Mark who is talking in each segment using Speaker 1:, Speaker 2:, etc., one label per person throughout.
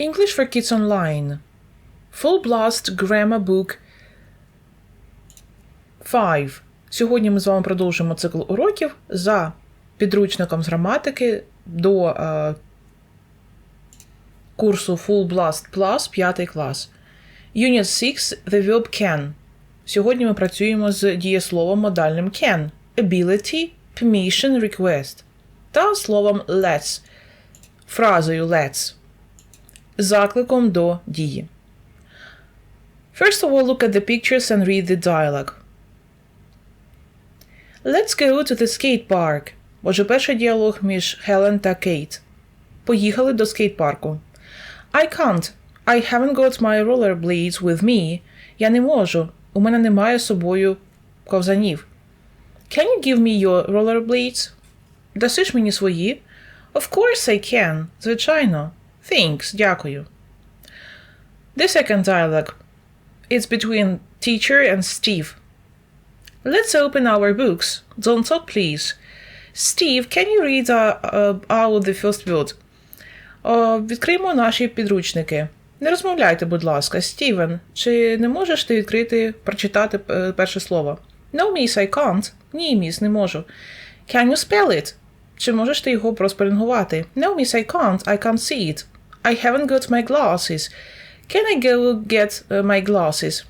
Speaker 1: English for Kids Online. Full Blast Grammar Book 5. Сьогодні ми з вами продовжимо цикл уроків за підручником з граматики до е, курсу Full Blast Plus 5 клас. Unit 6 The Verb Can. Сьогодні ми працюємо з дієсловом модальним can, ability, permission, request та словом let's, фразою let's, закликом до дії. First of all, look at the pictures and read the dialogue. Let's go to the skate park. Отже, перший діалог між Хелен та Кейт. Поїхали до скейт-парку. I can't. I haven't got my rollerblades with me. Я не можу. У мене немає з собою ковзанів. Can you give me your rollerblades? Дасиш мені свої? Of course I can. Звичайно. Thanks. Дякую. The second dialogue. It's between teacher and Steve. Let's open our books. Don't talk, please. Steve, can you read uh, uh, out the first word? О, відкриємо наші підручники. Не розмовляйте, будь ласка, Стівен, чи не можеш ти відкрити, прочитати е, перше слово? No, miss, I can't. Ні, міс, не можу. Can you spell it? Чи можеш ти його проспелінгувати? No, miss, I can't. I can't see it. I haven't got my glasses. Can I go get uh, my glasses?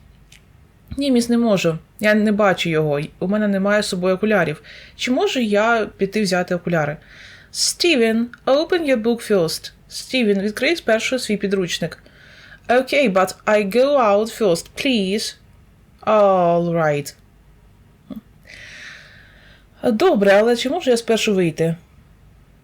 Speaker 1: Ні, міс, не можу. Я не бачу його. У мене немає з собою окулярів. Чи можу я піти взяти окуляри? Steven, open your book first. Steven, відкрий спершу свій підручник. Okay, but I go out first, please. All right. Добре, але чи можу я спершу вийти?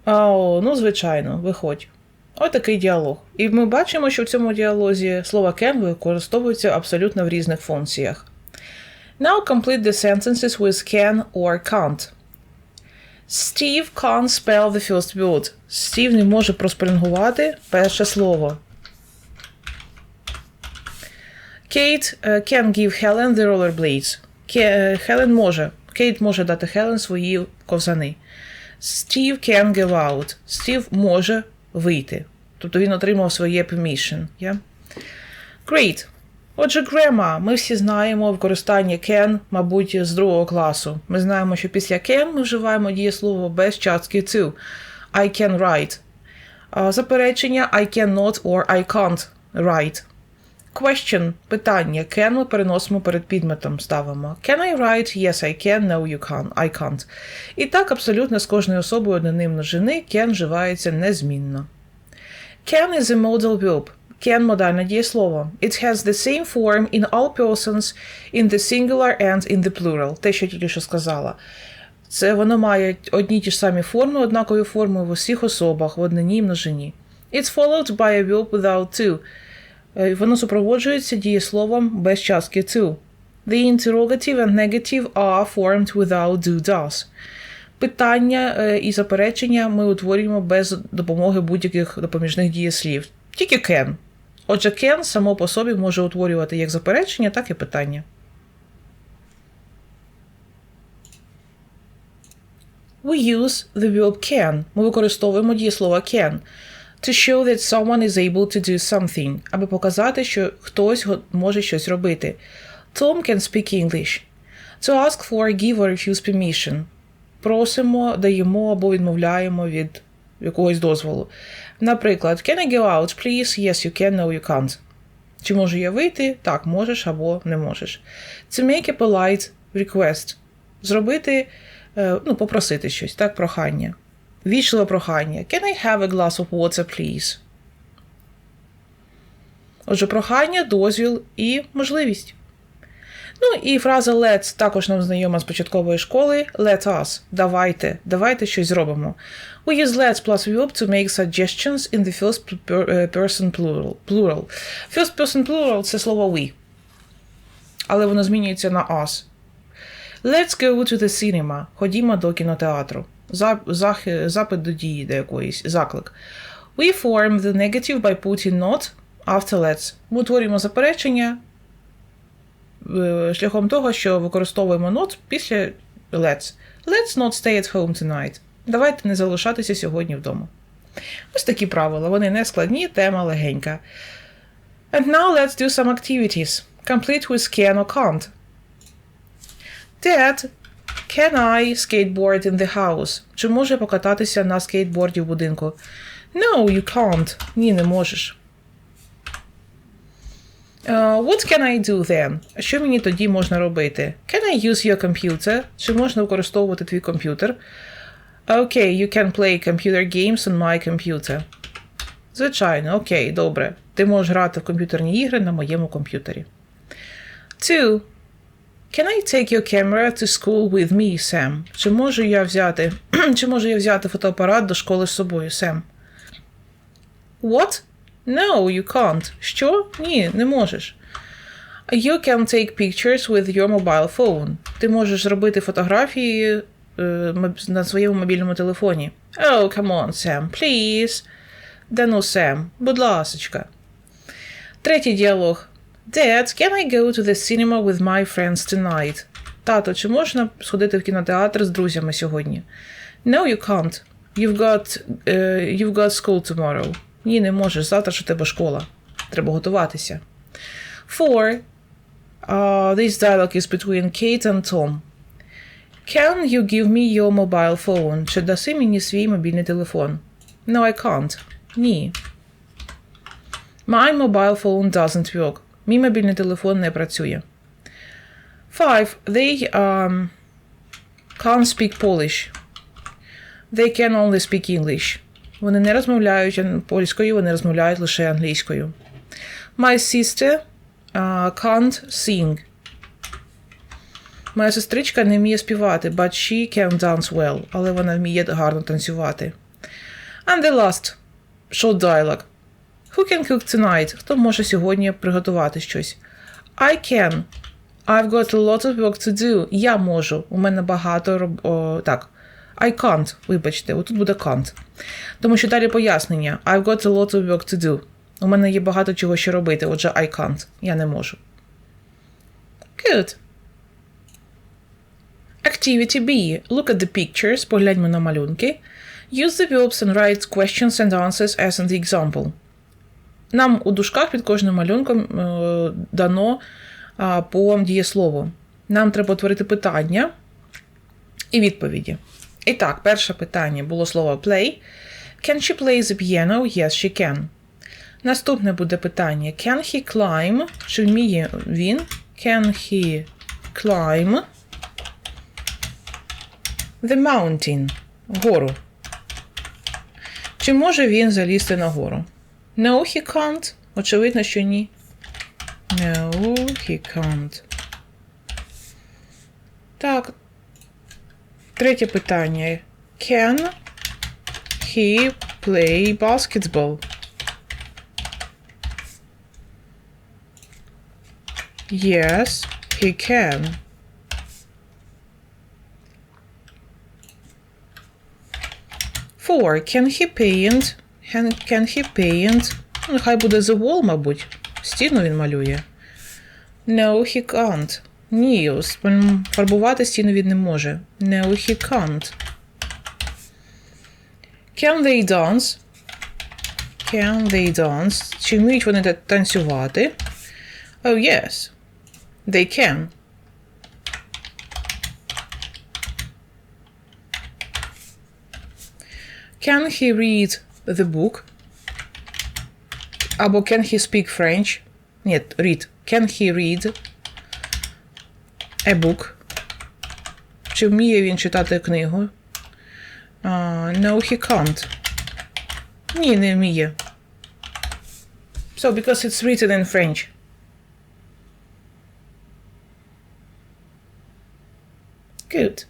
Speaker 1: О, ну, звичайно, виходь. Ось такий діалог. І ми бачимо, що в цьому діалозі слово can використовується абсолютно в різних функціях. Now complete the sentences with can or can't. Steve can't spell the first word. Стів не може проспелінгувати перше слово. Kate uh, can give Helen the rollerblades. Ке- Хелен може. Кейт може дати Хелен свої ковзани. Steve can go out. Стів може вийти. Тобто він отримав своє permission. Yeah? Great. Отже, grammar. Ми всі знаємо використання can, мабуть, з другого класу. Ми знаємо, що після can ми вживаємо дієслово без частки to. I can write. Заперечення I cannot or I can't write. Question – питання. Can ми переносимо перед підметом, ставимо. Can I write? Yes, I can. No, you can't. I can't. І так абсолютно з кожною особою одноним множини can вживається незмінно. Can is a modal verb. Can – модальне дієслово. It has the same form in all persons, in the singular and in the plural. Те, що тільки що сказала. Це воно має одні ті ж самі форми, однакові форми в усіх особах, в однині і множині. It's followed by a verb without to. Е, Воно супроводжується дієсловом без частки to. The interrogative and negative are formed without do does. Питання е, і заперечення ми утворюємо без допомоги будь-яких допоміжних дієслів. Тільки can. Отже, can само по собі може утворювати як заперечення, так і питання. We use the verb can. Ми використовуємо дієслово can to show that someone is able to do something, аби показати, що хтось може щось робити. Tom can speak English. To ask for, give or refuse permission. Просимо, даємо або відмовляємо від якогось дозволу. Наприклад, can I go out, please? Yes, you can, no, you can't. Чи можу я вийти? Так, можеш або не можеш. To make a polite request. Зробити, е, ну, попросити щось, так, прохання. Вічливе прохання. Can I have a glass of water, please? Отже, прохання, дозвіл і можливість. Ну і фраза let's також нам знайома з початкової школи. Let us. Давайте. Давайте щось зробимо. We use let's plus verb to make suggestions in the first е, person plural. plural. First person plural це слово we. Але воно змінюється на us. Let's go to the cinema. Ходімо до кінотеатру. Запит до дії до якоїсь, заклик. We form the negative by putting not after let's. Ми утворюємо заперечення е, шляхом того, що використовуємо not після let's. Let's not stay at home tonight. Давайте не залишатися сьогодні вдома. Ось такі правила. Вони не складні, тема легенька. And now let's do some activities. Complete with can or can't. Dad, can I skateboard in the house? Чи може покататися на скейтборді в будинку? No, you can't. Ні, не можеш. Uh, what can I do then? Що мені тоді можна робити? Can I use your computer? Чи можна використовувати твій комп'ютер? Okay, you can play computer games on my computer. Звичайно, окей, добре. Ти можеш грати в комп'ютерні ігри на моєму комп'ютері. Two. Can I take your camera to school with me, Sam? Чи можу я взяти, чи можу я взяти фотоапарат до школи з собою, Сем? What? No, you can't. Що? Ні, не можеш. You can take pictures with your mobile phone. Ти можеш зробити фотографії е, на своєму мобільному телефоні. Oh, come on, Sam, please. Да ну, Сем, будь ласочка. Третій діалог. Dad, can I go to the cinema with my friends tonight? Тато, чи можна сходити в кінотеатр з друзями сьогодні? No, you can't. You've got, е, you've got school tomorrow. Ні, не можеш. Завтра ж у тебе школа. Треба готуватися. Four. Uh, this dialogue is between Kate and Tom. Can you give me your mobile phone? Чи даси мені свій мобільний телефон? No, I can't. Ні. My mobile phone doesn't work. Мій мобільний телефон не працює. Five. They um, can't speak Polish. They can only speak English. Вони не розмовляють польською, вони розмовляють лише англійською. My sister uh, can't sing. Моя сестричка не вміє співати, but she can dance well, але вона вміє гарно танцювати. And the last short dialogue. Who can cook tonight? Хто може сьогодні приготувати щось? I can. I've got a lot of work to do. Я можу. У мене багато роб... О, так. I can't. Вибачте, отут буде can't. Тому що далі пояснення. I've got a lot of work to do. У мене є багато чого ще робити. Отже, I can't. Я не можу. Good. Activity B. Look at the pictures. Погляньмо на малюнки. Use the verbs and write questions and answers as in the example. Нам у дужках під кожним малюнком е, дано по дієслову. Нам треба утворити питання і відповіді. І так, перше питання було слово play. Can she play the piano? Yes, she can. Наступне буде питання: Can he climb? Чи вміє він? Can he climb the mountain? Гору. Чи може він залізти на гору? No, he can't. Очевидно, що ні. No, he can't. Так. Третє питання. Can he play basketball? Yes, he can. Four. Can he paint? Can, can he paint? Ну, Нехай буде the wall, мабуть. Стіну він малює. No, he can't. Ні, спа- фарбувати стіну він не може. No, he can't. Can they dance? Can they dance? Чи вміють вони та- танцювати? Oh, yes. They can. Can he read the book? Або can he speak French? Нет, read. Can he read a book? Чи вміє він читати книгу? Uh, no, he can't. Ні, не вміє. So, because it's written in French. Good.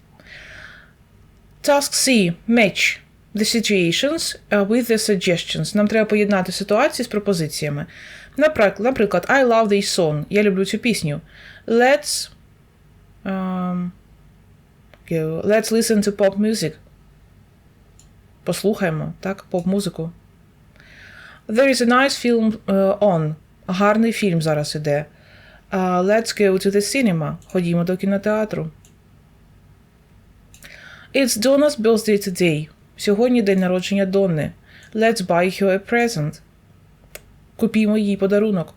Speaker 1: Task C. Match The situations uh, with the suggestions. Нам треба поєднати ситуації з пропозиціями. Наприклад, I love this song. Я люблю цю пісню. Let's, um. Let's listen to pop music. Послухаємо, так, поп-музику. There is a nice film uh, on. Гарний фільм зараз іде. Uh, let's go to the cinema. Ходімо до кінотеатру. It's Donna's birthday today. Сьогодні день народження Донни. Let's buy her a present. Купімо їй подарунок.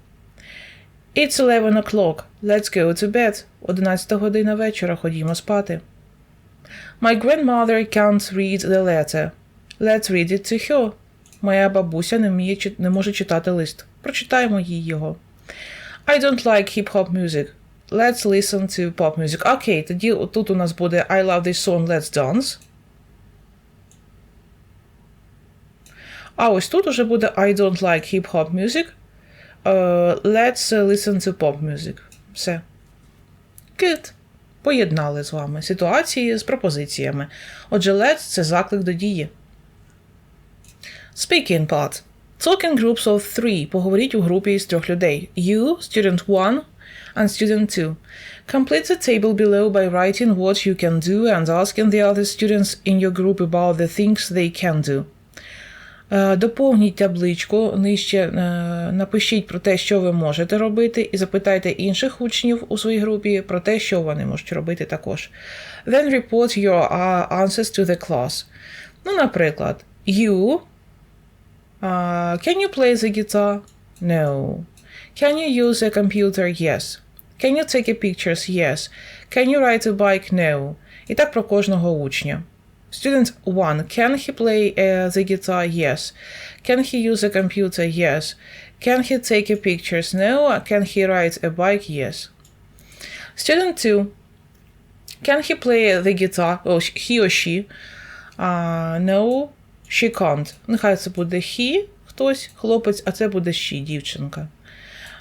Speaker 1: It's 11 o'clock. Let's go to bed. 11 година вечора. Ходімо спати. My grandmother can't read the letter. Let's read it to her. Моя бабуся не, вміє, не може читати лист. Прочитаємо їй його. I don't like hip-hop music. Let's listen to pop music. Окей, okay, тоді тут у нас буде I love this song, let's dance. А ось тут уже буде I don't like hip-hop music. Е, let's listen to pop music. Все. Good. Поєднали з вами ситуації з пропозиціями. Отже, let's – це заклик до дії. Speaking part. Talking groups of three. Поговоріть у групі із трьох людей. You, student 1, and student 2. Complete the table below by writing what you can do and asking the other students in your group about the things they can do. Е, Доповніть табличку нижче, е, напишіть про те, що ви можете робити, і запитайте інших учнів у своїй групі про те, що вони можуть робити також. Then report your answers to the class. Ну, наприклад, you Uh, can you play the guitar? No. Can you use a computer? Yes. Can you take a pictures? Yes. Can you ride a bike? No. І так про кожного учня. Student 1. Can he play uh, the guitar? Yes. Can he use a computer? Yes. Can he take a pictures? No. Can he ride a bike? Yes. Student 2. Can he play the guitar? Oh, he or she? Uh, no. She can't. Нехай це буде he, хтось, хлопець, а це буде she, дівчинка.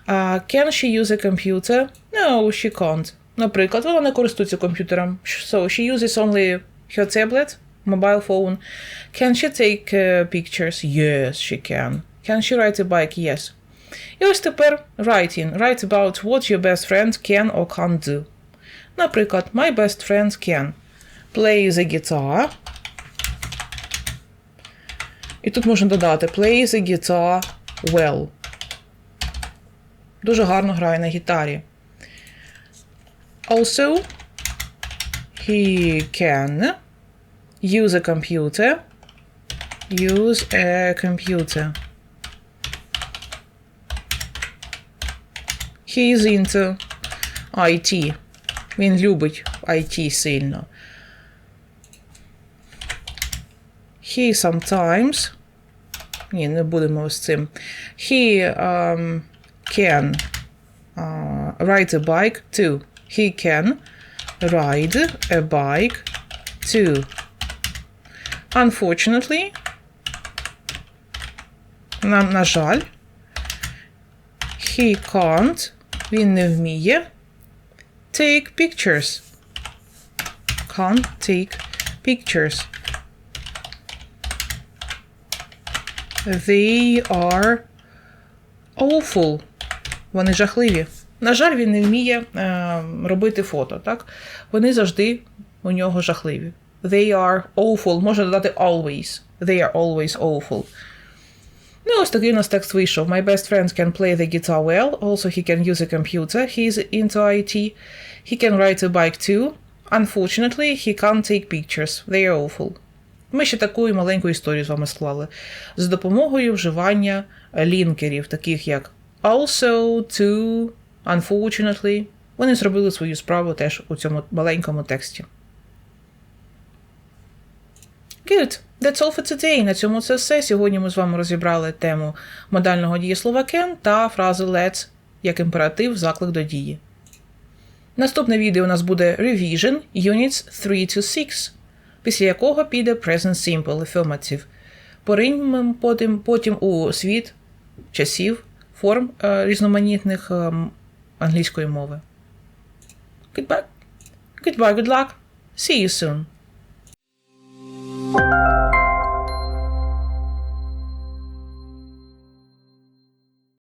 Speaker 1: Uh, can she use a computer? No, she can't. Наприклад, вона не користується комп'ютером. So she uses only her tablet, mobile phone. Can she take uh, pictures? Yes, she can. Can she ride a bike? Yes. І ось тепер writing. Write about what your best friend can or can't do. Наприклад, my best friend can play the guitar. І тут можна додати play the guitar well. Дуже гарно грає на гітарі. Also, he can use a computer. Use a computer. He is into IT. Він любить IT сильно. He sometimes. Ні, не будемо з цим. He um, can uh, ride a bike too. He can ride a bike too. Unfortunately, на, на жаль, he can't, він не вміє take pictures. Can't take pictures. They are awful. Вони жахливі. На жаль, він не вміє е, робити фото, так? Вони завжди у нього жахливі. They are awful. Можна додати always. They are always awful. Ну, ось такий у нас текст вийшов. My best friend can play the guitar well. Also, he can use a computer. He is into IT. He can ride a bike too. Unfortunately, he can't take pictures. They are awful. Ми ще таку маленьку історію з вами склали. За допомогою вживання лінкерів, таких як also, to, unfortunately. Вони зробили свою справу теж у цьому маленькому тексті. Good. That's all for today. На цьому це все. Сьогодні ми з вами розібрали тему модального дієслова can та фрази let's як імператив, заклик до дії. Наступне відео у нас буде Revision Units 3 to 6, після якого піде Present Simple Affirmative. Пориньмо потім, потім у світ часів, форм е, різноманітних е, англійської мови. Goodbye, goodbye, good luck. See you soon.